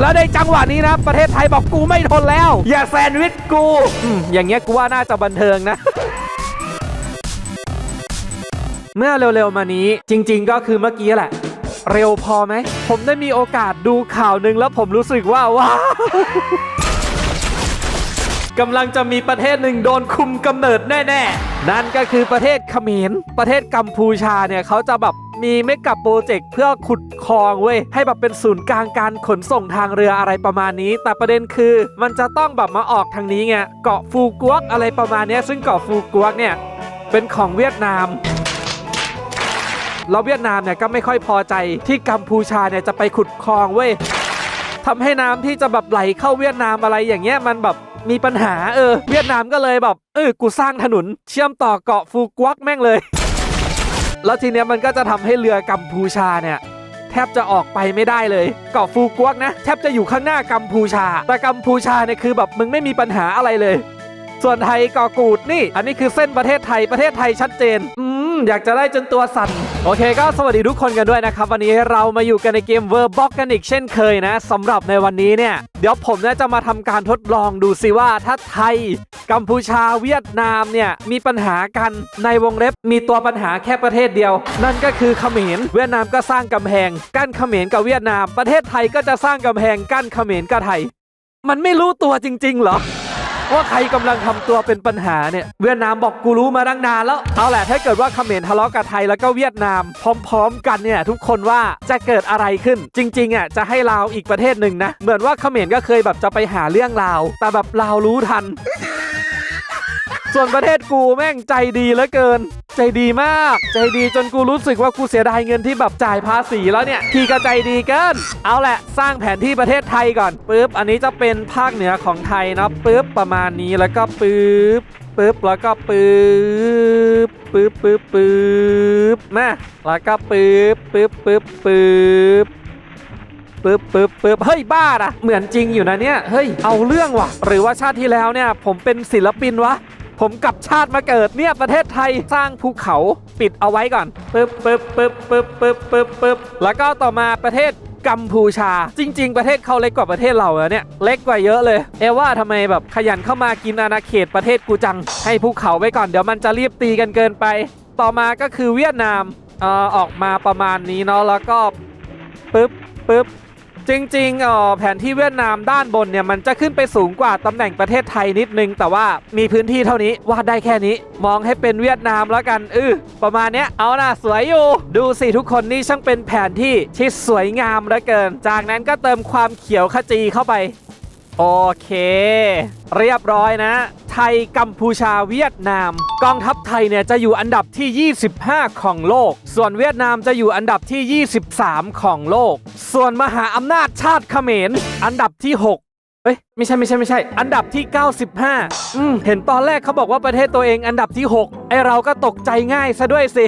แล้วในจังหวะนี้นะประเทศไทยบอกกูไม่ทนแล้ว อย่าแซนด์วิชกูอย่างเงี้ยกูว่าน่าจะบันเทิงนะเมื่อเร็วๆมานี้ จริง ๆ ก็คือเมื่อกี้แหละ เร็วพอไหม ผมได้มีโอกาสดูข่าวหนึ่งแล้วผมรู้สึกว่าว้า กำลังจะมีประเทศหนึ่งโดนคุมกำเนิดแน่ๆ นั่นก็คือประเทศเขมร ประเทศกัมพูชาเนี่ยเขาจะแบบมีเมกะโปรเจกต์เพื่อขุดคลองเว้ยให้แบบเป็นศูนย์กลางการขนส่งทางเรืออะไรประมาณนี้ แต่ประเด็นคือมันจะต้องแบบมาออกทางนี้ไงเกาะฟูกวกอะไรประมาณนี้ซึ่งเกาะฟูกวกเนี่ยเป็นของเวียดนามแล้วเวียดนามเนี่ยก็ไม่ค่อยพอใจที่กัมพูชาเนี่ยจะไปขุดคลองเว้ย ทำให้น้ำที่จะแบบไหลเข้าเวียดนามอะไรอย่างเงี้ยมันแบบมีปัญหาเออ เวียดนามก็เลยแบบเออกูสร้างถนน เชื่อมต่อเกาะฟูกวักแม่งเลย แล้วทีเนี้ยมันก็จะทำให้เรือกัมพูชาเนี่ยแทบจะออกไปไม่ได้เลย เกาะฟูกวักนะแทบจะอยู่ข้างหน้ากัมพูชา แต่กัมพูชาเนี่ยคือแบบมึงไม่มีปัญหาอะไรเลย ส่วนไทยกาะกูดนี่ อันนี้คือเส้นประเทศไทยประเทศไทยชัดเจน อืม อยากจะได้จนตัวสั่น โอเคก็สวัสดีทุกคนกันด้วยนะครับ วันนี้เรามาอยู่กันในเกม v e r b o x กันอีกเช่นเคยนะสำหรับในวันนี้เนี่ย เดี๋ยวผมเนี่ยจะมาทำการทดลองดูสิว่าถ้าไทย กัมพูชาเวียดนามเนี่ยมีปัญหากันในวงเล็บมีตัวปัญหาแค่ประเทศเดียว นั่นก็คือเขมรเวียดนามก็สร้างกำแพงกั้นเขมรกับเวียดนาม ประเทศไทยก็จะสร้างกำแพงกั้นเขมรกับไทย มันไม่รู้ตัวจริงๆเหรอ ว่าใครกำลังทำตัวเป็นปัญหาเนี่ยเวียดนามบอกกูรู้มาตั้งนานแล้วเอาแหละถ้าเกิดว่าเขมรทะเลาะกับไทยแล้วก็เวียดนาม พร้อม ๆ กันเนี่ยทุกคนว่าจะเกิดอะไรขึ้น จริงๆอะจะให้ลาวอีกประเทศหนึ่งนะเหมือนว่าเขมรก็เคยแบบจะไปหาเรื่องลาวแต่แบบลาวรู้ทัน ส่วนประเทศกูแม่งใจดีเหลือเกิน ใจดีมาก ใจดีจนกูรู้สึกว่ากูเสียดายเงินที่แบบจ่ายภาษีแล้วเนี่ยที่ก็ใจดีเกิน เอาแหละสร้างแผนที่ประเทศไทยก่อนปึ๊บอันนี้จะเป็นภาคเหนือของไทยเนาะปึ๊บประมาณนี้แล้วก็ปึ๊บปึ๊บแล้วก็ปึ๊บปึ๊บปึ๊บปึ๊บมาแล้วก็ปึ๊บปึ๊บปึ๊บปึ๊บปึ๊บปึ๊บปึ๊บเฮ้ย บ้าอะเหมือนจริงอยู่นะเนี่ย เฮ้ย เอาเรื่องว่ะ หรือว่าชาติที่แล้วเนี่ย ผมเป็นศิลปินวะ ผมกลับชาติมาเกิดเนี่ยประเทศไทยสร้างภูเขาปิดเอาไว้ก่อนปึ๊บปึ๊บปึ๊บปึ๊บปึ๊บปึ๊บปึ๊บแล้วก็ต่อมาประเทศกัมพูชา จริง ๆ ประเทศเขาเล็กกว่าประเทศเราอะเนี่ยเล็กกว่าเยอะเลย เอว่าทำไมแบบขยันเข้ามากินอาณาเขตประเทศกูจัง ให้ภูเขาไว้ก่อนเดี๋ยวมันจะรีบตีกันเกินไป ต่อมาก็คือเวียดนามออออกมาประมาณนี้เนาะแล้วก็ปึ๊บปึ๊บ จริงๆเอ่อแผนที่เวียดนามด้านบนเนี่ยมันจะขึ้นไปสูงกว่าตำแหน่งประเทศไทยนิดนึง แต่ว่ามีพื้นที่เท่านี้วาดได้แค่นี้ มองให้เป็นเวียดนามแล้วกันอือประมาณเนี้ยเอานะสวยอยู่ ดูสิทุกคนนี่ช่างเป็นแผนที่ที่สวยงามเหลือเกิน จากนั้นก็เติมความเขียวขจีเข้าไป โอเค เรียบร้อยนะ ไทย กัมพูชาเวียดนาม กองทัพไทยเนี่ยจะอยู่อันดับที่ 25 ของโลก ส่วนเวียดนามจะอยู่อันดับที่ 23 ของโลก ส่วนมหาอำนาจชาติเขมร อันดับที่ 6 เอ้ยไม่ใช่ไม่ใช่ไม่ใช่ อันดับที่ 95 อืมเห็นตอนแรกเขาบอกว่าประเทศตัวเองอันดับที่ 6 ไอเราก็ตกใจง่ายซะด้วยสิ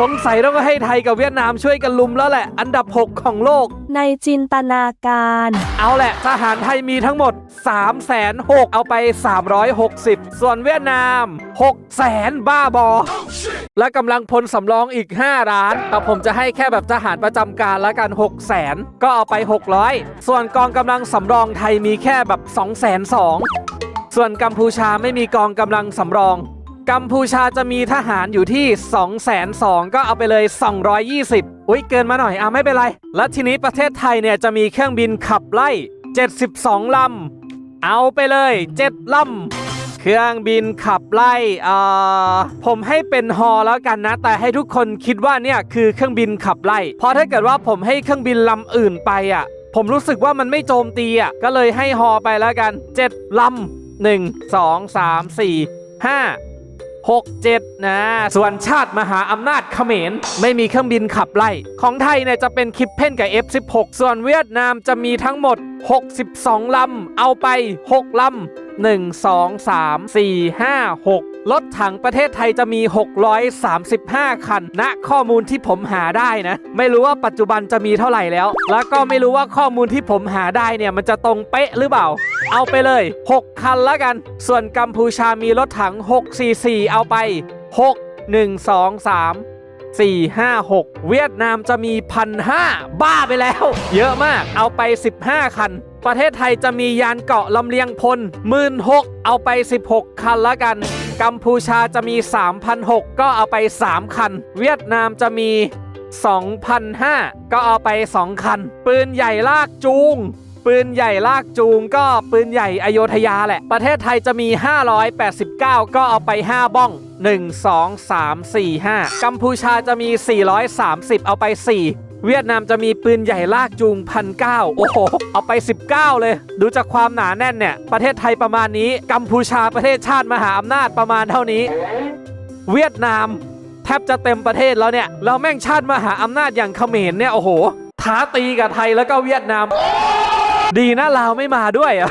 สงสัยต้องให้ไทยกับเวียดนามช่วยกันลุมแล้วแหละ อันดับ 6 ของโลก ในจินตนาการ เอาแหละ ทหารไทยมีทั้งหมด 3 6 0 0 0เอาไป 360 ส่วนเวียดนาม6แสนบ้าบอ และกำลังพลสำรองอีก 5 ล้านแต่ผมจะให้แค่แบบทหารประจำการแล้วกัน6แสนก็เอาไป 600 ส่วนกองกำลังสำรองไทยมีแค่แบบ 2 2 0 0 0ส่วนกัมพูชาไม่มีกองกำลังสำรอง กัมพูชาจะมีทหารอยู่ที่ 2 2 0 0 0ก็เอาไปเลย 220 อุ้ยเกินมาหน่อยอะไม่เป็นไร และทีนี้ประเทศไทยเนี่ยจะมีเครื่องบินขับไล่ 72ลำเอาไปเลย 7ลำ ครื่องบินขับไล่เอ่อผมให้เป็นฮอแล้วกันนะ แต่ให้ทุกคนคิดว่าเนี่ยคือเครื่องบินขับไล่ เพราะถ้าเกิดว่าผมให้เครื่องบินลำอื่นไปอะ ผมรู้สึกว่ามันไม่โจมตีอะ ก็เลยให้ฮอไปแล้วกัน 7ลำ1 2 3 4 5 6 7นะส่วนชาติมหาอำนาจเขมร ไม่มีเครื่องบินขับไล่ ของไทยเนี่ยจะเป็นคิปเพนกับ F16 ส่วนเวียดนามจะมีทั้งหมด 62 ลำ เอาไป 6 ลำ 1 2 3 4 5 6รถถังประเทศไทยจะมี 635 คันณข้อมูลที่ผมหาได้นะ ไม่รู้ว่าปัจจุบันจะมีเท่าไหร่แล้ว แล้วก็ไม่รู้ว่าข้อมูลที่ผมหาได้เนี่ยมันจะตรงเป๊ะหรือเปล่า เอาไปเลย 6 คันล้วกัน ส่วนกัมพูชามีรถถัง 644 เอาไป 6 1 2 3 4 5 6 เวียดนามจะมีพันห้าบ้าไปแล้ว เยอะมากเอาไป 15 คัน ประเทศไทยจะมียานเกาะลำเลียงพลหมื่นหกเอาไป 16 คันละกัน กัมพูชาจะมี 3,006 ก็เอาไป 3 คัน เวียดนามจะมี 2,005 ก็เอาไป 2 คัน ปืนใหญ่ลากจูง ปืนใหญ่ลากจูงก็ปืนใหญ่อโยธยาแหละ ประเทศไทยจะมี 589 ก็เอาไป 5 บ้อง 1 2 3 4 5 กัมพูชาจะมี 430 เอาไป 4 เวียดนามจะมีปืนใหญ่ลากจูงพันเโอ้โห เอาไป 19 เลย ดูจากความหนาแน่นเนี่ย ประเทศไทยประมาณนี้ กัมพูชาประเทศชาติมหาอำนาจประมาณเท่านี้ เวียดนามแทบจะเต็มประเทศแล้วเนี่ย เราแม่งชาติมหาอำนาจอย่างเขมรเนี่ย โอ้โห ท้าตีกับไทยแล้วก็เวียดนาม ดีนะลาวไม่มาด้วยอะ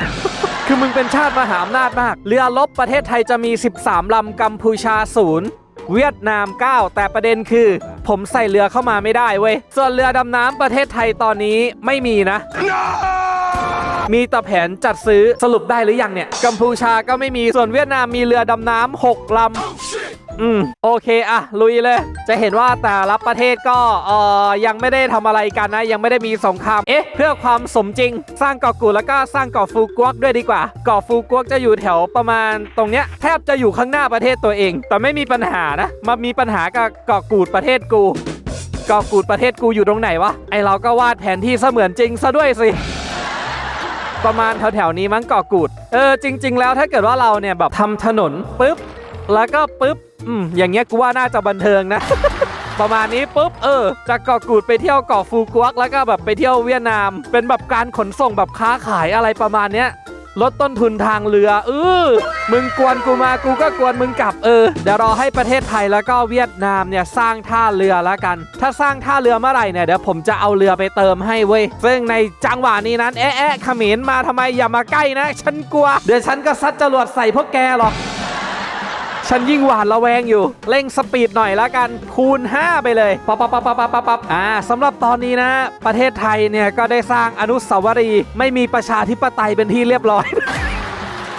คือมึงเป็นชาติมหาอำนาจมาก เรือรบประเทศไทยจะมี 13ลำกัมพูชาศูนย์เวียดนาม 9 แต่ประเด็นคือ ผมใส่เรือเข้ามาไม่ได้เว้ย ส่วนเรือดำน้ำประเทศไทยตอนนี้ไม่มีนะ มีแต่แผนจัดซื้อสรุปได้หรือยังเนี่ย กัมพูชาก็ไม่มี ส่วนเวียดนามมีเรือดำน้ำ6ลำ อืมโอเคอะลุยเลย จะเห็นว่าแต่ละประเทศก็เอ่อยังไม่ได้ทำอะไรกันนะ ยังไม่ได้มีสงครามเอ๊ะ เพื่อความสมจริง สร้างเกาะกูดแล้วก็สร้างเกาะฟูกวกด้วยดีกว่าเกาะฟูกวกจะอยู่แถวประมาณตรงเนี้ยแทบจะอยู่ข้างหน้าประเทศตัวเอง แต่ไม่มีปัญหานะมามีปัญหากับเกาะกูดประเทศกูเกาะกูดประเทศกูอยู่ตรงไหนวะไอเราก็วาดแผนที่เสมือนจริงซะด้วยสิประมาณแถวๆนี้มั้งเกาะกูด เออจริง ๆ แล้วถ้าเกิดว่าเราเนี่ยแบบทำถนนปุ๊บ แล้วก็ปุ๊บอืมอย่างเงี้ยกูว่าน่าจะบันเทิงนะ ประมาณนี้ปุ๊บเออจากเกาะกูดไปเที่ยวเกาะฟูกวกแล้วก็แบบไปเที่ยวเวียดนาม เป็นแบบการขนส่งแบบค้าขายอะไรประมาณเนี้ยลดต้นทุนทางเรือเออมึงกวนกูมากูก็กวนมึงกลับเออ เดี๋ยวรอให้ประเทศไทยแล้วก็เวียดนามเนี่ยสร้างท่าเรือแล้วกัน ถ้าสร้างท่าเรือเมื่อไหร่เนี่ยเดี๋ยวผมจะเอาเรือไปเติมให้เว้ย ซึ่งในจังหวะนี้นั้นแอะแอะขมรมาทำไมอย่ามาใกล้นะ ฉันกลัว เดี๋ยวฉันก็ซัดจรวดใส่พวกแกหรอก ฉันยิ่งหวาดระแวงอยู่ เร่งสปีดหน่อยละกัน คูณ 5 ไปเลยปั๊บปั๊บปั๊บปั๊บปั๊บปั๊บอ่าสำหรับตอนนี้นะ ประเทศไทยเนี่ยก็ได้สร้างอนุสาวรีย์ไม่มีประชาธิปไตยเป็นที่เรียบร้อย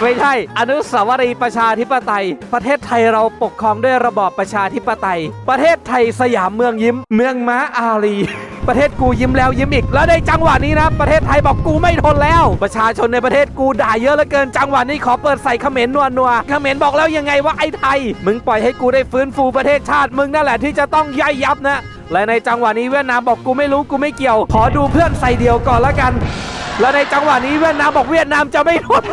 ไม่ใช่ อนุสาวรีย์ประชาธิปไตย ประเทศไทยเราปกครองด้วยระบอบประชาธิปไตย ประเทศไทยสยามเมืองยิ้ม เมืองม้าอารี ประเทศกูยิ้มแล้วยิ้มอีก แล้วในจังหวะนี้นะ ประเทศไทยบอกกูไม่ทนแล้ว ประชาชนในประเทศกูด่าเยอะเหลือเกิน จังหวะนี้ขอเปิดใส่เขมรนัวนัวเขมรบอกแล้วยังไงว่าไอ้ไทย มึงปล่อยให้กูได้ฟื้นฟูประเทศชาติมึงนั่นแหละที่จะต้องย่อยยับนะ และในจังหวะนี้เวียดนามบอกกูไม่รู้กูไม่เกี่ยว ขอดูเพื่อนใส่เดียวก่อนละกัน และในจังหวะนี้เวียดนามบอกเวียดนามจะไม่ทน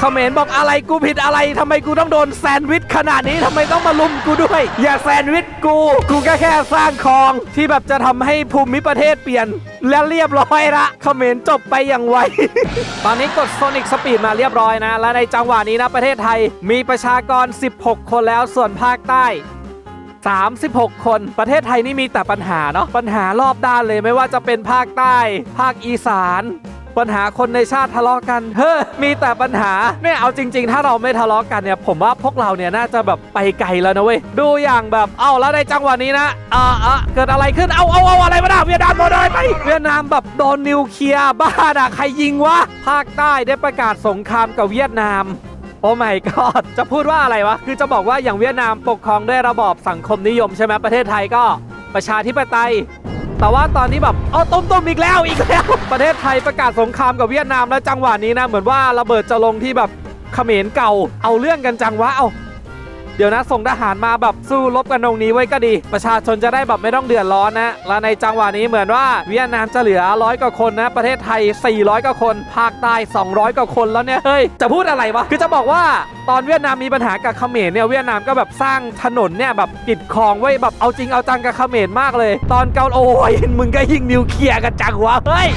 เขมรบอกอะไรกูผิดอะไรทำไมกูต้องโดนแซนด์วิชขนาดนี้ทำไมต้องมาลุมกูด้วย อย่าแซนด์วิชกู กูแค่แค่สร้างคลองที่แบบจะทำให้ภูมิประเทศเปลี่ยน และเรียบร้อยละเขมรจบไปอย่างไว ตอนนี้กดโซนิกสปีดมาเรียบร้อยนะ และในจังหวะนี้นะประเทศไทยมีประชากร 16 คนแล้วส่วนภาคใต้36 คน ประเทศไทยนี่มีแต่ปัญหาเนาะ ปัญหารอบด้านเลยไม่ว่าจะเป็นภาคใต้ ภาคอีสาน ปัญหาคนในชาติทะเลาะกันเฮ้อมีแต่ปัญหาไม่เอาจริง ๆ ถ้าเราไม่ทะเลาะกันเนี่ยผมว่าพวกเราเนี่ยน่าจะแบบไปไกลแล้วนะเว้ยดูอย่างแบบเอาแล้วในจังหวะนี้นะอ่าอะเกิดอะไรขึ้นเอาเอาเอาอะไรมาด่าเวียดนามโดนอะไปเวียดนามแบบโดนนิวเคลียร์บ้าด่าใครยิงวะภาคใต้ได้ประกาศสงครามกับเวียดนามโอ้ my god จะพูดว่าอะไรวะ คือจะบอกว่าอย่างเวียดนามปกครองด้วยระบอบสังคมนิยมใช่ไหมประเทศไทยก็ประชาธิปไตย แต่ว่าตอนนี้แบบเอาต้มต้มอีกแล้วอีกแล้ว ประเทศไทยประกาศสงครามกับเวียดนามแล้วจังหวะนี้นะเหมือนว่าระเบิดจะลงที่แบบเขมรเก่าเอาเรื่องกันจังวะเอา เดี๋ยวนะส่งทหารมาแบบสู้รบกันตรงนี้ไว้ก็ดี ประชาชนจะได้แบบไม่ต้องเดือดร้อนนะและในจังหวะนี้เหมือนว่าเวียดนามจะเหลือร้อยกว่าคนนะ ประเทศไทย 400กว่าคนภาคใต้ 200กว่าคนแล้วเนี่ยเฮ้ยจะพูดอะไรวะคือจะบอกว่าตอนเวียดนามมีปัญหากับเขมรเนี่ยเวียดนามก็แบบสร้างถนนเนี่ยแบบปิดคลองไว้แบบเอาจริงเอาจังกับเขมรมากเลย ตอนเกาโอ้ยมึงก็ยิงนิวเคลียร์กันจังวะเฮ้ย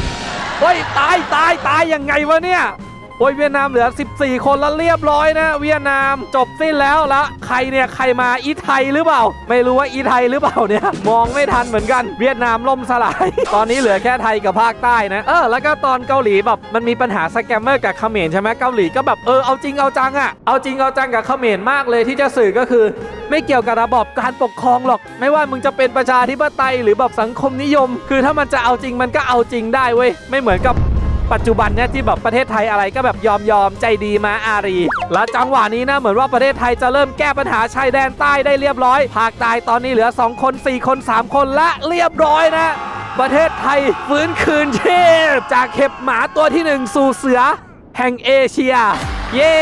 เฮ้ยตายตายตายยังไงวะเนี่ย โอ้ยเวียดนามเหลือ 14 คนแล้วเรียบร้อยนะ เวียดนามจบสิ้นแล้วล้วใครเนี่ยใครมาอีไทยหรือเปล่า ไม่รู้ว่าอีไทยหรือเปล่าเนี่ยมองไม่ทันเหมือนกัน เวียดนามล่มสลาย ตอนนี้เหลือแค่ไทยกับภาคใต้นะเออแล้วก็ตอนเกาหลีแบบมันมีปัญหาสแกมเมอร์กับเขมรใช่ไหมเกาหลีก็แบบเออเอาจริงเอาจังอะเอาจริงเอาจังกับเขมรมากเลยที่จะสื่อก็คือไม่เกี่ยวกับระบอบการปกครองหรอก ไม่ว่ามึงจะเป็นประชาธิปไตยหรือแบบสังคมนิยม คือถ้ามันจะเอาจริงมันก็เอาจริงได้เว้ยไม่เหมือนกับ ปัจจุบันเนี่ยที่แบบประเทศไทยอะไรก็แบบยอมยอมใจดีมาอารี แล้วจังหวะนี้นะเหมือนว่าประเทศไทยจะเริ่มแก้ปัญหาชายแดนใต้ได้เรียบร้อยภาคใต้ตอนนี้เหลือ 2 คน 4 คน 3 คนและเรียบร้อยนะ ประเทศไทยฟื้นคืนชีพจากเห็บหมาตัวที่หนึ่งสู่เสือ แห่งเอเชียเย้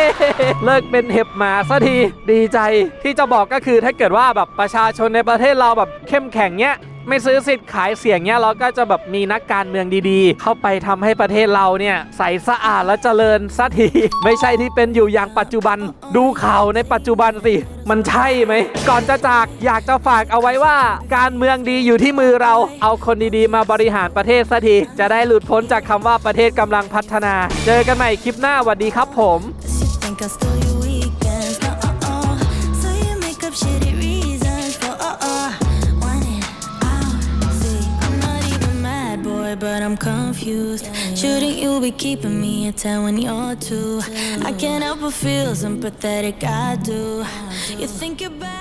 เลิกเป็นเห็บหมาสักทีดีใจที่จะบอกก็คือถ้าเกิดว่าแบบประชาชนในประเทศเราแบบเข้มแข็งเนี้ย ไม่ซื้อสิทธิ์ขายเสียงเนี้ยเราก็จะแบบมีนักการเมืองดีๆ เข้าไปทำให้ประเทศเราเนี่ยใสสะอาดและเจริญสักทีไม่ใช่ที่เป็นอยู่อย่างปัจจุบัน ดูข่าวในปัจจุบันสิ มันใช่ไหม ก่อนจะจากอยากจะฝากเอาไว้ว่า การเมืองดีอยู่ที่มือเรา เอาคนดีๆ มาบริหารประเทศสักทีจะได้หลุดพ้นจากคำว่าประเทศกำลังพัฒนา เจอกันใหม่คลิปหน้าสวัสดีครับผม Be keeping me 10 when you're two? I can't help but feel sympathetic, I do. You think bad.